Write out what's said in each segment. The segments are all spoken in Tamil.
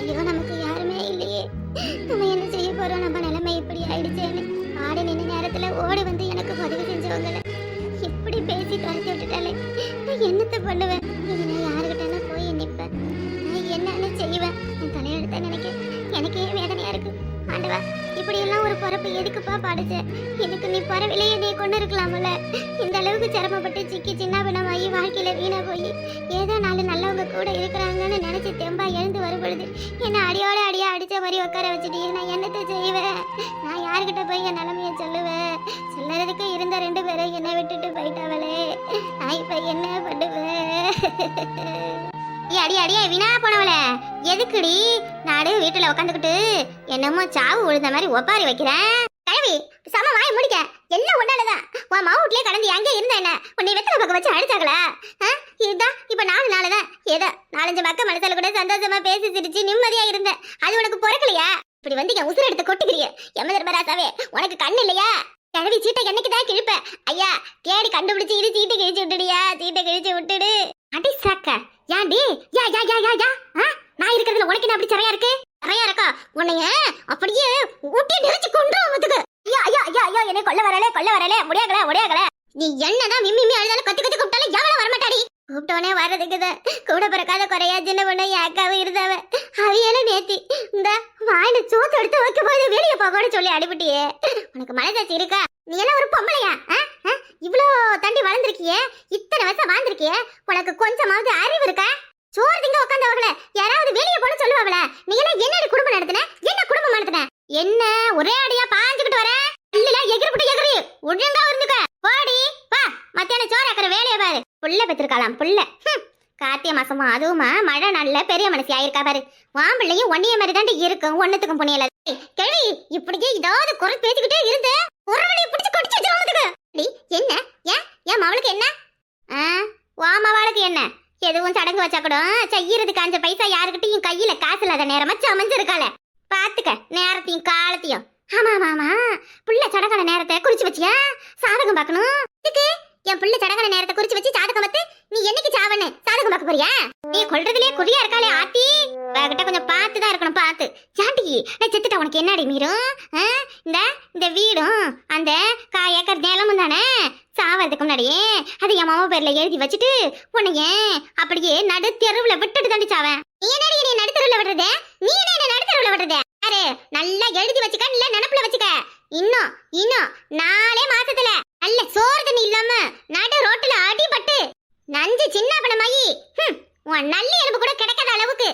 ஐயோ நமக்கு யாருமே இல்லையே. நம்ம என்ன செய்ய போறோம்? நம்ம நிலைமை இப்படி ஆயிடுச்சேன்னு ஆடு நின்று நேரத்துல ஓடி வந்து எனக்கு உதவி செஞ்சவங்கள இப்படி பேசி துரத்தி விட்டுட்டாலே நான் என்னத்த பண்ணுவேன்? இனி நான் யாருக்கிட்ட போய் நிற்பேன் நான் என்னன்னு செய்வேன்? என் தலையெழுத்த நினைக்க எனக்கே வேதனையா இருக்கு. ஆண்டவா இப்படியெல்லாம் ஒரு பிறப்பு எதுக்குப்பா பாடுச்ச? இதுக்கு நீ பறவையிலேயே நீ கொண்டு இருக்கலாம்ல இந்த அளவுக்கு சிரமப்பட்டு சிக்கி சின்ன பின்னமாகி வாழ்க்கையில் வீணாக போய் ஏதோ நாலு நல்லவங்க கூட இருக்கிறாங்கன்னு நினச்சி தெம்பா எழுந்து வரும்பொழுது என்னை அடியோட அடியாக அடித்த மாதிரி உட்கார வச்சுட்டு நான் என்னத்தை செய்வேன் நான் யார்கிட்ட போய் என் நிலமையை சொல்லுவேன் சொல்லறதுக்கு இருந்த ரெண்டு பேரும் என்னை விட்டுட்டு போயிட்டாவளே. நான் இப்போ என்ன பண்ணுவேன் ஏய், அடி அடியே வீணா போனவளே. எதுக்குடி? நாடு வீட்டில் உட்காந்துக்கிட்டு என்னமோ சாவு உழுத மாதிரி ஒப்பாரி வைக்கிறேன் கிழவி சம வாய் முடிக்க. எல்லாம் ஒன்னாலதான் உன் மாவுட்லயே கடந்து எங்க இருந்த என்ன? உன்னை வெத்தலை பக்கம் வச்சு அடிச்சாங்களா? இதுதான் இப்ப நாலு நாளுதான் ஏதோ நாலஞ்சு பக்கம் மனசால கூட சந்தோஷமா பேசி சிரிச்சு நிம்மதியா இருந்த அது உனக்கு பொறுக்கலையா? இப்படி வந்து என் உசுர எடுத்து கொட்டுக்கிறிய யம தர்மராசாவே உனக்கு கண்ணு இல்லையா? கிழவி சீட்டை என்னைக்கு தான் கிழிப்ப? ஐயா தேடி கண்டுபிடிச்சு இது சீட்டை கிழிச்சு விட்டுடியா? சீட்டை கிழிச்சு விட்டுடு. அடி சாக்க. ஏன்டி யா யா யா யா யா. நான் இருக்கிறதுல உனக்கு என்ன அப்படி சரியா இருக்கு? நிறைய இருக்கா? உன்னைய அப்படியே ஊட்டி நெரிச்சு கொண்டுரும் வந்துக்கு ஐயா ஐயா ஐயா ஐயா என்னை கொல்ல வரலே கொல்ல வரலே. முடியாகல முடியாகல நீ என்னதான் மிம்மி மிம்மி அழுதாலும் கத்து கத்து கூப்பிட்டாலும் எவ்வளவு வரமாட்டாடி கூப்பிட்டவனே வர்றதுக்குதான் கூட பிறக்காத குறையா சின்ன பொண்ணு என் இருந்தாவ. இருந்தவ நேத்தி இந்த வாயில சோத்து எடுத்து வைக்க போது வெளியே போகணும்னு சொல்லி அடிபட்டியே. உனக்கு மனசாட்சி இருக்கா? நீ எல்லாம் ஒரு பொம்பளையா? இவ்வளோ இவ்ளோ தண்டி வளர்ந்துருக்கியே? இத்தனை வருஷம் வாழ்ந்துருக்கியே? உனக்கு கொஞ்சமாவது அறிவு இருக்கா? சோறு திங்க உட்காந்தவங்கள யாராவது வெளியே போன சொல்லுவாங்கள? நீ எல்லாம் என்ன குடும்பம் நடத்தின? என்ன குடும்பம் நடத்தின? என்ன ஒரே அடியா பாஞ்சுக்கிட்டு வர? இல்ல எகிரிப்பட்டு எகிரி ஒழுங்கா இருந்துக்க. போடி வா. மத்தியானம் சோறு ஆக்கிற வேலையை பாரு. புள்ள பெற்றிருக்கலாம் புள்ள. கார்த்திகை மாசமா அதுவுமா மழை நல்ல பெரிய மனசி ஆயிருக்கா பாரு. வாம்பிள்ளையும் ஒன்னிய மாதிரி தாண்டி இருக்கும் ஒன்னத்துக்கும் புண்ணியல. கேள்வி இப்படியே ஏதாவது குறை பேசிக்கிட்டே இருந்த ஒரு வழியை பிடிச்சு கொடிச்சு வச்சிருவாங்க என்ன? ஏன்? ஏன் மவளுக்கு என்ன? ஆ வா மவளுக்கு என்ன? எதுவும் சடங்கு வச்சா கூட செய்யறதுக்கு அஞ்சு பைசா யாருக்கிட்டையும் கையில காசு இல்லாத நேரமா சமைஞ்சிருக்கால பாத்துக்க நேரத்தையும் காலத்தையும். ஆமா ஆமா ஆமா. புள்ள சடங்கான நேரத்தை குறிச்சு வச்சியா? சாதகம் பார்க்கணும். இதுக்கு என் புள்ள சடங்கான நேரத்தை குறிச்சு வச்சு சாதகம் பார்த்து நீ என்னைக்கு சாவன்னு? சாதகம் பார்க்க போறியா? நீ கொல்றதுலயே குறியா இருக்காளே ஆத்தி. கிட்ட கொஞ்சம் பார்த்து தான் இருக்கணும் பார்த்து. நான் செத்துட்டா உனக்கு என்னடி மீறும் இந்த இந்த வீடும் அந்த கா ஏக்கர் நிலமும் தானே? சாவதுக்கு முன்னாடியே அதை என் மாமா பேர்ல எழுதி வச்சுட்டு உன்னைய அப்படியே நடு தெருவுல விட்டுட்டு தாண்டி சாவேன். நீ என்னடி நீ நடு தெருவுல நீ என்ன என்ன நடு தெருவுல யாரு? நல்லா எழுதி வச்சுக்க இல்ல நினப்புல வச்சுக்க. இன்னும் இன்னும் நாலே மாசத்துல நல்ல சோறு தண்ணி இல்லாம நடு ரோட்டுல அடிபட்டு நஞ்சு சின்ன பணமாயி உன் நல்ல எலும்பு கூட கிடைக்காத அளவுக்கு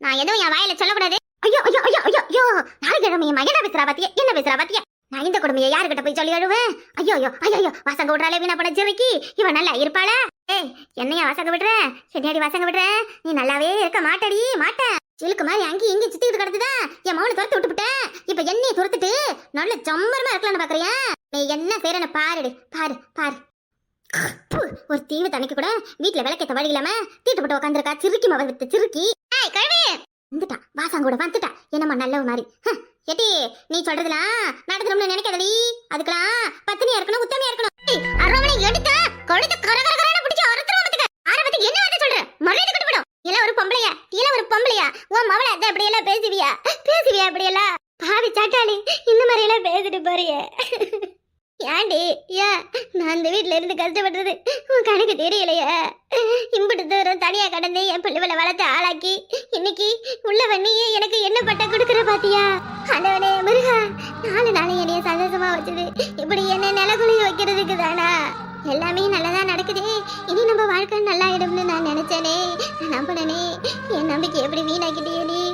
நான் எதுவும் என் வாயில சொல்லக்கூடாது. ஐயோ ஐயோ ஐயோ ஐயோ ஐயோ. நாளைக்கிழமை என் பேசுறா பாத்தியா? என்ன பேசுறா பாத்தியா? நான் இந்த கொடுமையை யாருக்கிட்ட போய் சொல்லி அழுவேன்? ஐயோ ஐயோ ஐயோ ஐயோ. வாசங்க விடுறாளே வீணா பட ஜெவிக்கி. இவன் நல்லா இருப்பாளா? ஏய் என்னையா வாசங்க விடுற? என்னையாடி வாசங்க விடுற? நீ நல்லாவே இருக்க மாட்டடி மாட்ட. சிலுக்கு மாதிரி அங்கேயும் இங்கேயும் சுத்திக்கிட்டு கிடக்குதா? என் மௌனை துரத்து விட்டுவிட்டேன் இப்ப என்னைய துரத்துட்டு நல்ல ஜம்மரமா இருக்கலாம்னு பாக்குறியா? நீ என்ன செய்யறன்னு பாருடி. பாரு பாரு. ஒரு தீவு தண்ணிக்கு கூட வீட்டுல விளக்கேத்த வழி இல்லாம தீட்டு போட்டு உட்காந்துருக்கா சிறுக்கி மவர் வித்து வந்துட்டான் வாசாங்கூட வந்துட்டான் என்னம்மா நல்லவ மாதிரி. எட்டி நீ சொல்றதுலாம் நடக்கணும்னு நினைக்காதடி. அதுக்கெல்லாம் பத்தினியா இருக்கணும் உத்தமையா இருக்கணும். அரவணை எடுத்தா கொழுத்து கர கர பிடிச்சு அறுத்துருவோம் பாத்துக்க. ஆற பத்தி என்ன வார்த்தை சொல்ற? மரியாதை கட்டு போடும் ஒரு பொம்பளையா? இல்ல ஒரு பொம்பளையா? உன் மவள அத அப்படி எல்லாம் பேசுவியா? பேசுவியா அப்படி எல்லாம் பாவி சாட்டாளி இந்த மாதிரி எல்லாம் பேசிட்டு போறியே. ஏண்டி? ஏன் நான் இந்த வீட்டில் இருந்து கஷ்டப்படுறது உன் கணக்கு தெரியலையே. இம்பிட்டு தூரம் தனியாக கடந்து என் பிள்ளைகளை வளர்த்து ஆளாக்கி இன்னைக்கு உள்ள வண்ணியே எனக்கு என்ன பட்டம் கொடுக்குற பாத்தியா? ஆண்டவனே முருகா நாலு நாள் என்னைய சந்தோஷமா வச்சது இப்படி என்ன நிலக்குழிய வைக்கிறதுக்கு தானா? எல்லாமே நல்லதாக நடக்குது. இனி நம்ம வாழ்க்கை நல்லா ஆயிடும்னு நான் நினச்சேனே. நான் நம்பினனே. என் நம்பிக்கை எப்படி வீணாக்கிட்டே நீ?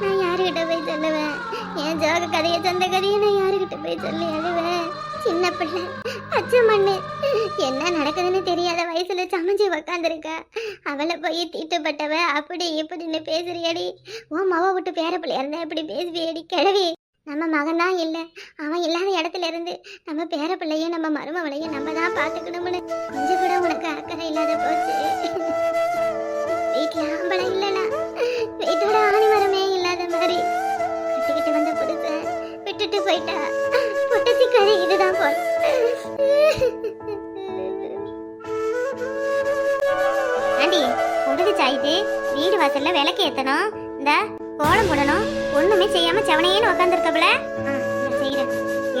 நான் யாருக்கிட்ட போய் சொல்லுவேன்? என் ஜோக கதையை சொந்த கதையை நான் யாருக்கிட்ட போய் சொல்லி அழுவேன்? சின்ன பிள்ளை பச்சை மண்ணு. என்ன நடக்குதுன்னு தெரியாத வயசுல சமைஞ்சு உக்காந்துருக்க. அவளை போய் தீட்டுப்பட்டவ அப்படி இப்படின்னு பேசுறியடி. உன் மவ விட்டு பேர பிள்ளையா இருந்தா இப்படி பேசுவியடி கிழவி. நம்ம மகன் தான் இல்லை. அவன் இல்லாத இடத்துல இருந்து நம்ம பேர பிள்ளையும் நம்ம மருமவளையும் நம்ம தான் பார்த்துக்கணும்னு. கொஞ்சம் கூட உனக்கு அக்கறை இல்லாத போச்சு. வீடு விளக்கு ஏத்தணும்? இந்த கோலம் போடணும். ஒண்ணுமே செய்யாம செவனையேன்னு உட்காந்துருக்கபல செய்யறேன்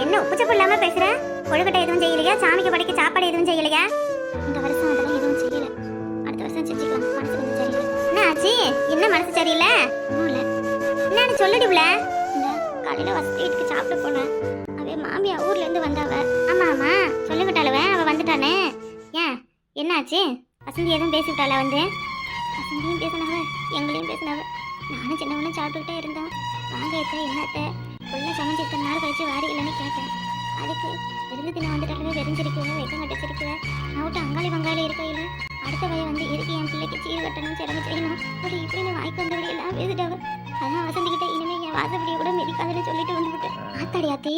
என்ன உப்புச்சப்பு இல்லாம பேசுற? கொழுக்கட்டை எதுவும் செய்யலையா? சாமிக்கு படைக்க சாப்பாடு எதுவும் செய்யலையா? இந்த வருஷம் அதெல்லாம் எதுவும் செய்யல. அடுத்த வருஷம் செஞ்சுக்கலாம். மனசு கொஞ்சம் சரியில்லை. என்ன ஆச்சு? என்ன மனசு சரியில்லை? ஒன்றும் இல்லை. என்னன்னு சொல்லிடுவில இந்த காலையில வசதி வீட்டுக்கு சாப்பிட போனேன். அவே மாமியா ஊர்ல இருந்து வந்தாவ. ஆமா ஆமா. சொல்லிவிட்டாளவ. அவ வந்துட்டானே. ஏன்? என்னாச்சு வசந்தி எதுவும் பேசிவிட்டாளா வந்து? பசங்களையும் பேசினாவ எங்களையும் பேசினாவ. நானும் சின்னவனும் சாப்பிட்டுக்கிட்டே இருந்தோம். வாங்க எத்த என்னத்த உள்ள சமைச்சு இத்தனை நாள் கழிச்சு வாரி இல்லைன்னு கேட்டேன். அதுக்கு விருந்து தினம் வந்துட்டாலுமே வெறிஞ்சிருக்குவேன் வெக்கம் கட்டிச்சிருக்குவேன் விட்டு அங்காளி பங்காளி இருக்கையில் அடுத்த வய வந்து இருக்கு என் பிள்ளைக்கு சீர் கட்டணும் சிறகு செய்யணும்? அப்படி இப்படின்னு வாய்க்கு வந்தபடி எல்லாம் பேசிட்டாவ அதான் வசந்திக்கிட்ட இனிமே என் வாசப்படியை கூட மிதிக்காதுன்னு சொல்லிட்டு வந்துவிட்டேன் ஆத்தாடி ஆத்தி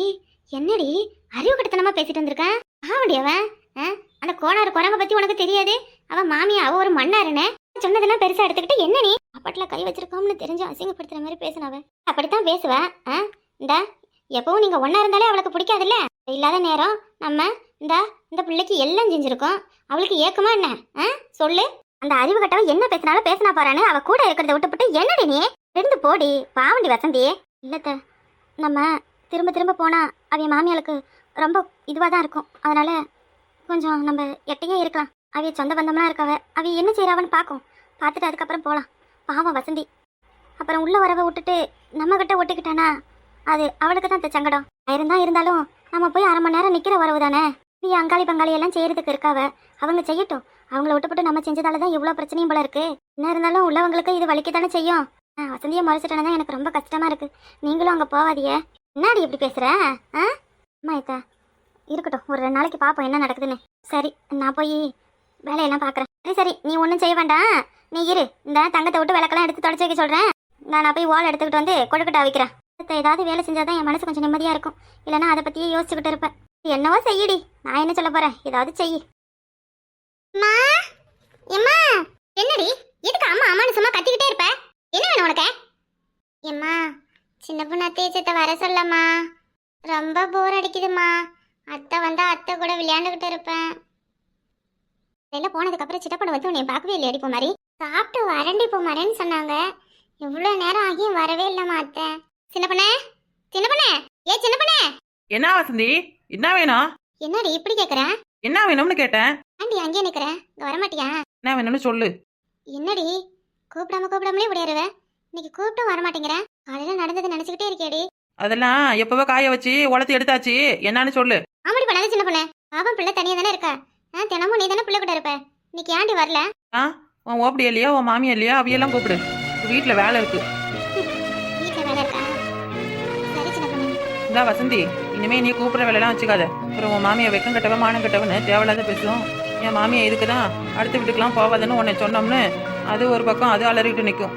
என்னடி அறிவு கட்டத்தனமா பேசிட்டு வந்திருக்கேன் ஆவண்டி அவன் ஆ? அந்த கோணார் குரங்க பத்தி உனக்கு தெரியாது? அவன் மாமியா அவ ஒரு மண்ணாருனே சொன்னதெல்லாம் பெருசா எடுத்துக்கிட்டு என்ன நீ? அப்பட்ல கை வச்சிருக்கோம்னு தெரிஞ்சு அசிங்கப்படுத்துற மாதிரி பேசினவ. அப்படித்தான் பேசுவ ஆ? இந்த எப்பவும் நீங்க ஒன்னா இருந்தாலே அவளுக்கு பிடிக்காதுல்ல? இல்லாத நேரம் நம்ம இந்த இந்த பிள்ளைக்கு எல்லாம் செஞ்சிருக்கோம். அவளுக்கு ஏக்கமா என்ன ஆ? சொல்லு. அந்த அறிவு கட்டவ என்ன பேசினாலும் பேசினா போறான்னு அவ கூட இருக்கிறத விட்டுப்புட்டு என்னடி நீ? இருந்து போடி பாவண்டி வசந்தி. இல்லத்த நம்ம திரும்ப திரும்ப போனா அவைய மாமியாளுக்கு ரொம்ப இதுவாக தான் இருக்கும். அதனால கொஞ்சம் நம்ம எட்டையே இருக்கலாம். அவைய சொந்த பந்தம்லாம் இருக்காவ. அவைய என்ன செய்யறாவன்னு பார்க்கும் பார்த்துட்டு அதுக்கப்புறம் போகலாம் பாவம் வசந்தி. அப்புறம் உள்ள வரவை விட்டுட்டு நம்ம கிட்ட ஒட்டிக்கிட்டானா? அது அவளுக்கு தான் இந்த சங்கடம் இருந்தா இருந்தாலும் நம்ம போய் அரை மணி நேரம் நிற்கிற வரவு தானே? நீ அங்காளி பங்காளி எல்லாம் செய்யறதுக்கு இருக்காவ. அவங்க செய்யட்டும். அவங்கள விட்டுப்பட்டு நம்ம செஞ்சதால தான் இவ்வளோ பிரச்சனையும் போல இருக்கு. என்ன இருந்தாலும் உள்ளவங்களுக்கு இது வலிக்க தானே செய்யும்? ஆ, வசந்தியை முறைச்சிட்டேன்னு தான் எனக்கு ரொம்ப கஷ்டமா இருக்கு. நீங்களும் அங்கே போவாதிய என்னடி இப்படி பேசுற? ஆ? அம்மா ஏத்தா. இருக்கட்டும். ஒரு ரெண்டு நாளைக்கு பார்ப்போம் என்ன நடக்குதுன்னு. சரி நான் போய் வேலையெல்லாம் பார்க்குறேன் சரி சரி. நீ ஒன்றும் செய்ய வேண்டாம். நீ இரு இந்த தங்கத்தை விட்டு விளக்கெல்லாம் எடுத்து தொடச்சி வைக்க சொல்கிறேன் நான் போய் ஓலை எடுத்துக்கிட்டு வந்து கொழுக்கட்டை வைக்கிறேன் அடுத்து ஏதாவது வேலை செஞ்சால் தான் என் மனசு கொஞ்சம் நிம்மதியாக இருக்கும். இல்லைன்னா அதை பற்றியே யோசிச்சுக்கிட்டு இருப்பேன். என்னவோ செய்யடி. நான் என்ன சொல்ல போகிறேன் ஏதாவது செய் அம்மா? எம்மா? என்னடி? எதுக்கு அம்மா அம்மானு சும்மா கத்திக்கிட்டே இருப்ப? என்ன வேணும் உனக்கு? எம்மா சின்ன பொண்ணு அத்தையை சித்த வர சொல்லம்மா. ரொம்ப போர் அடிக்குதுமா அத்தை வந்தா அத்தை கூட விளையாண்டுக்கிட்டு இருப்பேன். வெளில போனதுக்கப்புறம் சிட்டப்பட வந்து உன்னை பார்க்கவே இல்லையா அடிப்போம் மாதிரி சாப்பிட்டு வரண்டி போமாறேன்னு சொன்னாங்க. இவ்வளோ நேரம் ஆகியும் வரவே இல்லைம்மா அத்தை. சின்ன பொண்ணே சின்ன பொண்ணே ஏ சின்ன பொண்ணே. என்ன வசந்தி? என்ன வேணும்? என்னடி இப்படி கேட்குறேன் என்ன வேணும்னு கேட்டேன். ஆண்டி அங்கேயே நிற்கிறேன் இங்கே வரமாட்டியா? என்ன வேணும்னு சொல்லு. என்னடி? கூப்பிடாம கூப்பிடாமலே விடையாருவ இன்னைக்கு கூப்பிட்டும் வரமாட்டேங்கிறேன் காலையில நடந்தது நினைச்சுக்கிட்டே இருக்கேடி அதெல்லாம் எப்பவோ காய வச்சு உலர்த்தி எடுத்தாச்சு. என்னன்னு சொல்லு. ஆமாடி பண்ணாத சின்ன பொண்ணு. பாவம் பிள்ளை தனியா தானே இருக்க. ஆ தினமும் நீ தானே பிள்ளை கூட இருப்ப. இன்னைக்கு ஏன்டி வரல? ஆ? உன் ஓப்படி இல்லையா உன் மாமியா இல்லையா அவையெல்லாம் கூப்பிடு. வீட்டில் வேலை இருக்கு. இந்தா வசந்தி இனிமே நீ கூப்பிட்ற வேலையெல்லாம் வச்சுக்காத. அப்புறம் உன் மாமியை வெக்கம் கட்டவன் மானம் கட்டவன்னு தேவையில்லாத பேசும். என் மாமியை இதுக்கு தான் அடுத்த வீட்டுக்கெல்லாம் போவாதுன்னு உன்னை சொன்னோம்னு அது ஒரு பக்கம் அது அலறிட்டு நிற்கும்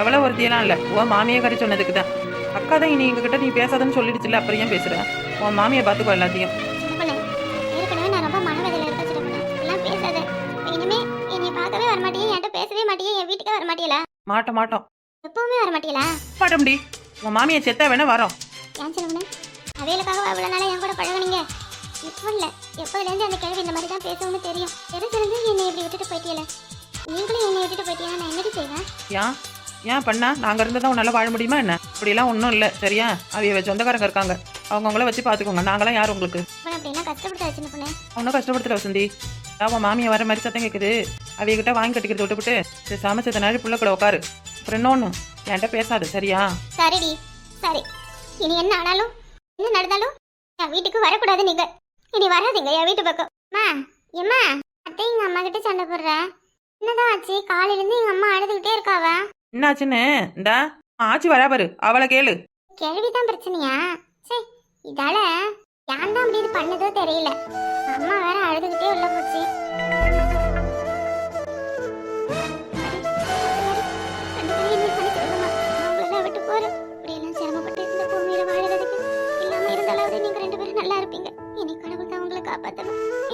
எவ்வளோ ஒருத்தியெல்லாம் இல்லை. உன் மாமியை கறி சொன்னதுக்கு தான் அக்கா தான் இனி எங்ககிட்ட நீ பேசாதன்னு சொல்லிடுச்சுல அப்புறம் ஏன் பேசுற? உன் மாமியை பார்த்துக்கோ எல்லாத்தையும். மாட்ட மாட்டோம். எப்பவுமே வரமாட்டியலா மாட்டோம்டி உன் மாமியை செத்தா வேணா வரோம். ஏன் பொண்ணு அவைகளுக்காக அவ்வளோ நாளாக என் கூட பழகுனீங்க. இப்போ இல்லை. எப்போதுலேருந்து அந்த கேள்வி இந்த மாதிரி தான் பேசணும்னு தெரியும். தெரிஞ்சிருந்து என்னை இப்படி விட்டுட்டு போயிட்டியல நீங்களும் என்னை விட்டுட்டு போயிட்டீங்கன்னா நான் என்னடி செய்வேன்? ஏன்? ஏன் பண்ணா? நாங்கள் இருந்தால் தான் உன்னால் வாழ முடியுமா என்ன? அப்படிலாம் ஒன்றும் இல்லை. சரியா? அவைய சொந்தக்காரங்க இருக்காங்க. அவங்கவுங்கள வச்சு பார்த்துக்கோங்க நாங்களாம் யார் உங்களுக்கு? அப்படிலாம் கஷ்டப்படுத்த சின்ன பொண்ணு ஒன்றும் கஷ்டப்படுத்தல வசந்தி. உன் மாமியை வர மாதிரி சத்தம் கேட்குது அவையகிட்ட வாங்கி கட்டிக்கிறத விட்டுவிட்டு சரி சமைச்சத புள்ள கூட உட்காரு அப்புறம் இன்னொன்று என்கிட்ட பேசாது சரியா? சரிடி. சரி. இனி என்ன ஆனாலும் என்ன நடந்தாலும் என் வீட்டுக்கு வரக்கூடாது நீங்க. இனி வராதீங்க என் வீட்டு பக்கம். அம்மா எம்மா அத்தை எங்க அம்மா கிட்ட சண்டை போடுறேன் என்னதான் ஆச்சு? காலையில இருந்து எங்க அம்மா அழுதுகிட்டே இருக்காவ? என்னாச்சுன்னு? இந்தா ஆச்சி வரா பாரு அவளை கேளு. கேள்விதான் பிரச்சனையா? சே இதால ஏன் தான் அப்படி இது பண்ணதோ தெரியல. அம்மா வேற அழுது ಮಾಡ್ಕೊಳ್ತೇವೆ